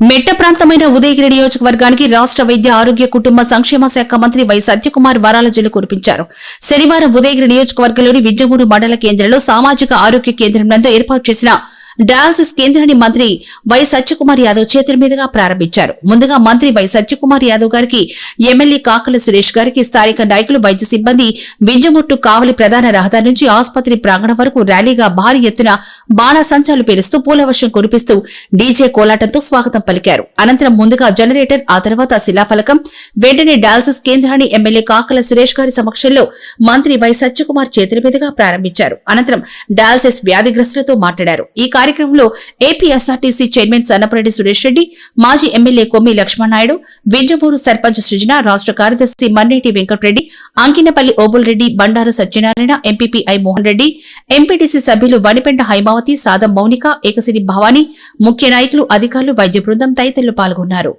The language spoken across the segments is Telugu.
మెట్ట ప్రాంతమైన ఉదయగిరి నియోజకవర్గానికి రాష్ట్ర వైద్య ఆరోగ్య కుటుంబ సంక్షేమ శాఖ మంత్రి వై సత్యకుమార్ వరాల కురిపించారు. శనివారం ఉదయగిరి నియోజకవర్గంలోని విద్యమూరు మండల కేంద్రంలో సామాజిక ఆరోగ్య కేంద్రం నందు ఏర్పాటు చేసిన డయాలసిస్ కేంద్రాన్ని మంత్రి వై సత్యకుమార్ యాదవ్ చేతుల మీదుగా ప్రారంభించారు. ముందుగా మంత్రి వై సత్యకుమార్ యాదవ్ గారికి ఎమ్మెల్యే కాకల సురేష్ గారికి స్థానిక నాయకులు వైద్య సిబ్బంది వింజముట్టు కావలి ప్రధాన రహదారి నుంచి ఆసుపత్రి ప్రాంగణం వరకు ర్యాలీగా భారీ ఎత్తున బాణాసంచాలు పేలుస్తూ పూలవర్షం కురిపిస్తూ డీజే కోలాటంతో స్వాగతం పలికారు. అనంతరం ముందుగా జనరేటర్ ఆ తర్వాత శిలాఫలకం. వెంటనే డయాలసిస్ కేంద్రాన్ని ఎమ్మెల్యే కాకల సురేష్ గారి సమక్షంలో మంత్రి వై సత్యకుమార్ చేతుల మీదుగా ప్రారంభించారు. అనంతరం డయాలసిస్ వ్యాధిగ్రస్తులతో మాట్లాడారు. ఈ కార్యక్రమంలో AP SRTC chairman Sannapareddy Suresh Reddy మాజీ ఎమ్మెల్యే కొమ్మి లక్ష్మణనాయుడు వింజమూరు సర్పంచ్ సృజన రాష్ట్ర కార్యదర్శి Manneti Venkatareddy Ankinapalli Obul Reddy Bandaru Satyanarayana MPP I Mohan Reddy MPTC సభ్యులు వనిపెంట హైమావతి సాదం మౌనిక ఏకసిరి భవానీ ముఖ్య నాయకులు అధికారులు వైద్య బృందం తదితరులు పాల్గొన్నారు.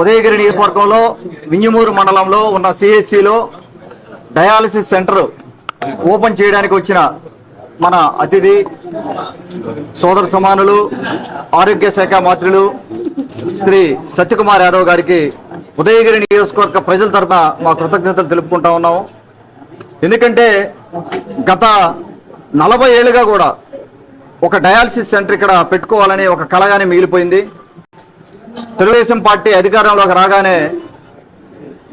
ఉదయగిరి నియోజకవర్గంలో వింజమూరు మండలంలో ఉన్న సిఎస్సిలో డయాలసిస్ సెంటర్ ఓపెన్ చేయడానికి వచ్చిన మన అతిథి సోదర సమానులు ఆరోగ్య శాఖ మంత్రులు శ్రీ సత్యకుమార్ యాదవ్ గారికి ఉదయగిరి నియోజకవర్గ ప్రజల తరఫున మా కృతజ్ఞతలు తెలుపుకుంటా ఉన్నాము ఎందుకంటే గత నలభై ఏళ్ళుగా కూడా ఒక డయాలసిస్ సెంటర్ ఇక్కడ పెట్టుకోవాలని ఒక కళగానే మిగిలిపోయింది. తెలుగుదేశం పార్టీ అధికారంలోకి రాగానే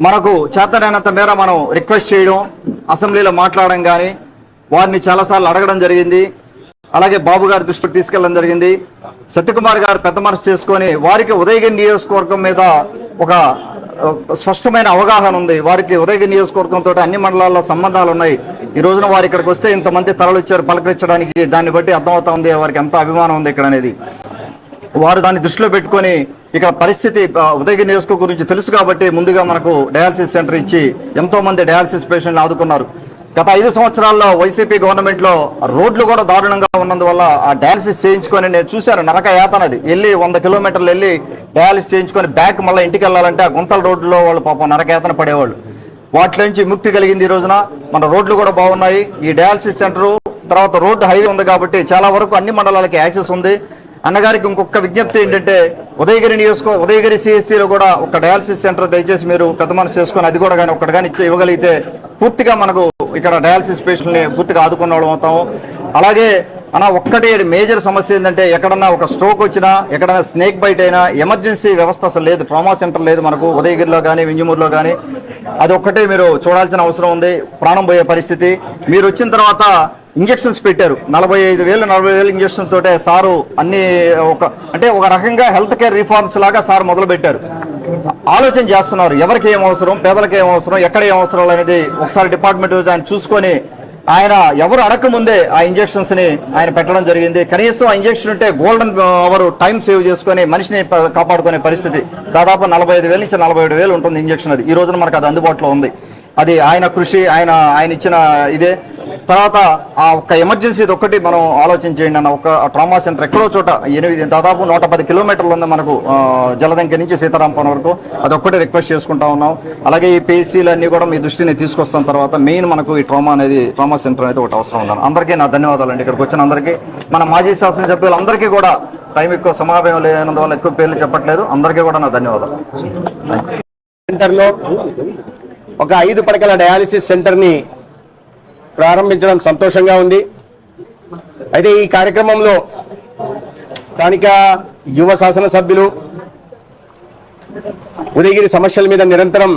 మనకు చేతనైనంత మేర మనం రిక్వెస్ట్ చేయడం అసెంబ్లీలో మాట్లాడడం కానీ వారిని చాలాసార్లు అడగడం జరిగింది. అలాగే బాబు గారి దృష్టికి తీసుకెళ్ళడం జరిగింది. సత్యకుమార్ గారు పెద్ద మనసు చేసుకొని వారికి ఉదయగిరి నియోజకవర్గం మీద ఒక స్పష్టమైన అవగాహన ఉంది. వారికి ఉదయగిరి నియోజకవర్గంతో అన్ని మండలాల్లో సంబంధాలు ఉన్నాయి. ఈ రోజున వారు ఇక్కడికి వస్తే ఇంతమంది తరలిచ్చారు పలకరించడానికి దాన్ని బట్టి అర్థమవుతా ఉంది. వారికి ఎంత అభిమానం ఉంది ఇక్కడ అనేది. వారు దాన్ని దృష్టిలో పెట్టుకొని ఇక్కడ పరిస్థితి ఉదయగిరి నియోజకవర్గం గురించి తెలుసు కాబట్టి ముందుగా మనకు డయాలసిస్ సెంటర్ ఇచ్చి ఎంతో మంది డయాలసిస్ పేషెంట్లు ఆదుకున్నారు. గత ఐదు సంవత్సరాల్లో వైసీపీ గవర్నమెంట్లో రోడ్లు కూడా దారుణంగా ఉన్నందువల్ల ఆ డయాలసిస్ చేయించుకొని నేను చూశాను నరక యాతనది వెళ్ళి వంద కిలోమీటర్లు వెళ్ళి డయాలసిస్ చేయించుకొని బ్యాక్ మళ్ళీ ఇంటికి వెళ్ళాలంటే ఆ గుంతల రోడ్లో వాళ్ళు పాపం నరక యాతన పడేవాళ్ళు. వాటిలోంచి నుంచి ముక్తి కలిగింది ఈ రోజున. మన రోడ్లు కూడా బాగున్నాయి. ఈ డయాలసిస్ సెంటర్ తర్వాత రోడ్డు హైవే ఉంది కాబట్టి చాలా వరకు అన్ని మండలాలకి యాక్సెస్ ఉంది. అన్నగారికి ఇంకొక విజ్ఞప్తి ఏంటంటే ఉదయగిరి నియోజక ఉదయగిరి సిఎస్సిలో కూడా ఒక డయాలసిస్ సెంటర్ దయచేసి మీరు పెద్ద మనసు చేసుకొని అది కూడా కానీ ఒక్కటి కానీ ఇచ్చి ఇవ్వగలిగితే పూర్తిగా మనకు ఇక్కడ డయాలసిస్ పేషెంట్ని పూర్తిగా ఆదుకున్న అవుతాము. అలాగే అన్న ఒక్కటే మేజర్ సమస్య ఏంటంటే ఎక్కడన్నా ఒక స్ట్రోక్ వచ్చినా ఎక్కడన్నా స్నేక్ బైట్ అయినా ఎమర్జెన్సీ వ్యవస్థ అసలు లేదు. ట్రామా సెంటర్ లేదు మనకు ఉదయగిరిలో కానీ వింజమూరులో కానీ. అది ఒక్కటే మీరు చూడాల్సిన అవసరం ఉంది. ప్రాణం పోయే పరిస్థితి. మీరు వచ్చిన తర్వాత ఇంజెక్షన్స్ పెట్టారు. నలభై ఐదు వేలు నలభై వేలు ఇంజక్షన్ తోటే సారు అన్ని ఒక అంటే ఒక రకంగా హెల్త్ కేర్ రిఫార్మ్స్ లాగా సార్ మొదలు పెట్టారు ఆలోచన చేస్తున్నారు. ఎవరికి ఏం అవసరం పేదలకు ఏం అవసరం ఎక్కడ ఏం అవసరం అనేది ఒకసారి డిపార్ట్మెంట్ ఆయన చూసుకొని ఆయన ఎవరు అడగకముందే ఆ ఇంజక్షన్స్ని ఆయన పెట్టడం జరిగింది. కనీసం ఆ ఇంజెక్షన్ ఉంటే గోల్డెన్ అవర్ టైం సేవ్ చేసుకొని మనిషిని కాపాడుకునే పరిస్థితి. దాదాపు నలభై ఐదు వేల నుంచి నలభై ఏడు వేలు ఉంటుంది ఇంజక్షన్ అది. ఈ రోజున మనకు అది అందుబాటులో ఉంది. అది ఆయన కృషి ఆయన ఆయన ఇచ్చిన ఇదే. తర్వాత ఆ ఒక్క ఎమర్జెన్సీ ఒక్కటి మనం ఆలోచన చేయండి అన్న ఒక ట్రామా సెంటర్ ఎక్కడో చోట ఎనిమిది దాదాపు నూట పది కిలోమీటర్లు ఉంది మనకు జలదంక నుంచి సీతారాంపురం వరకు. అది ఒక్కటి రిక్వెస్ట్ చేసుకుంటా ఉన్నాం. అలాగే ఈ పేసీలు అన్ని కూడా మీ దృష్టిని తీసుకొస్తాం తర్వాత. మెయిన్ మనకు ఈ ట్రామా అనేది ట్రామా సెంటర్ అనేది ఒకటి అవసరం ఉన్నాను అందరికీ నా ధన్యవాదాలు అండి ఇక్కడికి వచ్చిన అందరికీ. మన మాజీ శాసనసభ్యులందరికీ కూడా టైం ఎక్కువ సమావేశం లేనందువల్ల ఎక్కువ పేర్లు చెప్పట్లేదు. అందరికీ కూడా నా ధన్యవాదాలు. సెంటర్లో ఒక ఐదు పడకల డయాలిసిస్ సెంటర్ని ప్రారంభించడం సంతోషంగా ఉంది. అయితే ఈ కార్యక్రమంలో స్థానిక యువ శాసనసభ్యులు ఉదయగిరి సమస్యల మీద నిరంతరం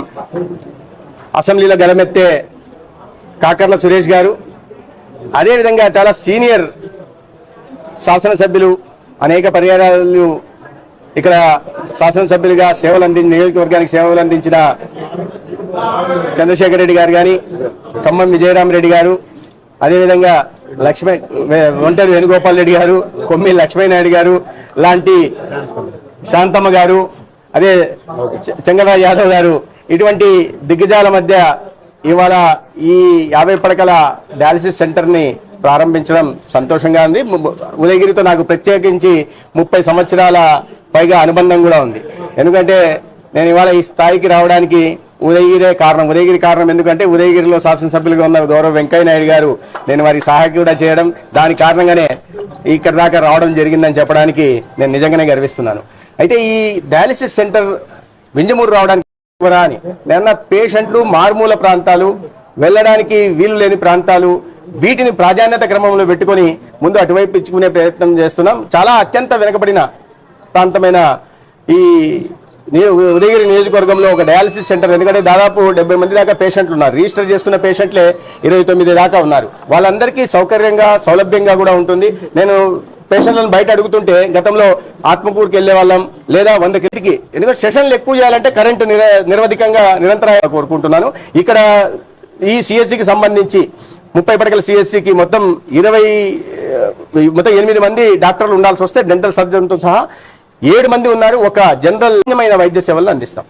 అసెంబ్లీలో గలమెత్తే కాకర్ల సురేష్ గారు అదేవిధంగా చాలా సీనియర్ శాసనసభ్యులు అనేక పర్యాయాలు ఇక్కడ శాసనసభ్యులుగా సేవలు అందించిన నియోజకవర్గానికి సేవలు అందించిన చంద్రశేఖర్ రెడ్డి గారు కానీ ఖమ్మం విజయరామరెడ్డి గారు అదేవిధంగా లక్ష్మీ ఒంటరి వేణుగోపాల్ రెడ్డి గారు కొమ్మి లక్ష్మీనాయుడు గారు లాంటి శాంతమ్మ గారు అదే చ- యాదవ్ గారు ఇటువంటి దిగ్గజాల మధ్య ఇవాళ ఈ యాభై పడకల డయాలసిస్ సెంటర్ని ప్రారంభించడం సంతోషంగా ఉంది. ఉదయగిరితో నాకు ప్రత్యేకించి ముప్పై సంవత్సరాల పైగా అనుబంధం కూడా ఉంది. ఎందుకంటే నేను ఇవాళ ఈ స్థాయికి రావడానికి ఉదయగిరే కారణం. ఉదయగిరి కారణం ఎందుకంటే ఉదయగిరిలో శాసనసభ్యులుగా ఉన్న గౌరవ వెంకయ్య నాయుడు గారు నేను వారికి సహాయకు కూడా చేయడం దాని కారణంగానే ఇక్కడ దాకా రావడం జరిగిందని చెప్పడానికి నేను నిజంగానే గర్విస్తున్నాను. అయితే ఈ డయాలిసిస్ సెంటర్ వింజమూరు రావడానికి అని? నిన్న పేషెంట్లు మారుమూల ప్రాంతాలు వెళ్ళడానికి వీలు లేని ప్రాంతాలు వీటిని ప్రాధాన్యత క్రమంలో పెట్టుకొని ముందు అటువైపు ఇచ్చుకునే ప్రయత్నం చేస్తున్నాం. చాలా అత్యంత వెనుకబడిన ప్రాంతమైన ఈ ఉదయగిరి నియోజకవర్గంలో ఒక డయాలసిస్ సెంటర్ ఎందుకంటే దాదాపు డెబ్బై మంది దాకా పేషెంట్లు ఉన్నారు. రిజిస్టర్ చేసుకున్న పేషెంట్లే ఇరవై తొమ్మిది దాకా ఉన్నారు. వాళ్ళందరికీ సౌకర్యంగా సౌలభ్యంగా కూడా ఉంటుంది. నేను పేషెంట్లను బయట అడుగుతుంటే గతంలో ఆత్మకూరుకి వెళ్ళే వాళ్ళం లేదా వంద కిటికీ ఎందుకంటే సెషన్లు ఎక్కువ చేయాలంటే కరెంటు నిర నిరవధికంగా నిరంతరం కోరుకుంటున్నాను. ఇక్కడ ఈ సిఎస్సికి సంబంధించి ముప్పై పడకల సిఎస్సికి మొత్తం ఇరవై మొత్తం ఎనిమిది మంది డాక్టర్లు ఉండాల్సి వస్తే డెంటల్ సర్జన్తో సహా ఏడు మంది ఉన్నారు ఒక జనరల్ వైద్య సేవలను అందిస్తాం.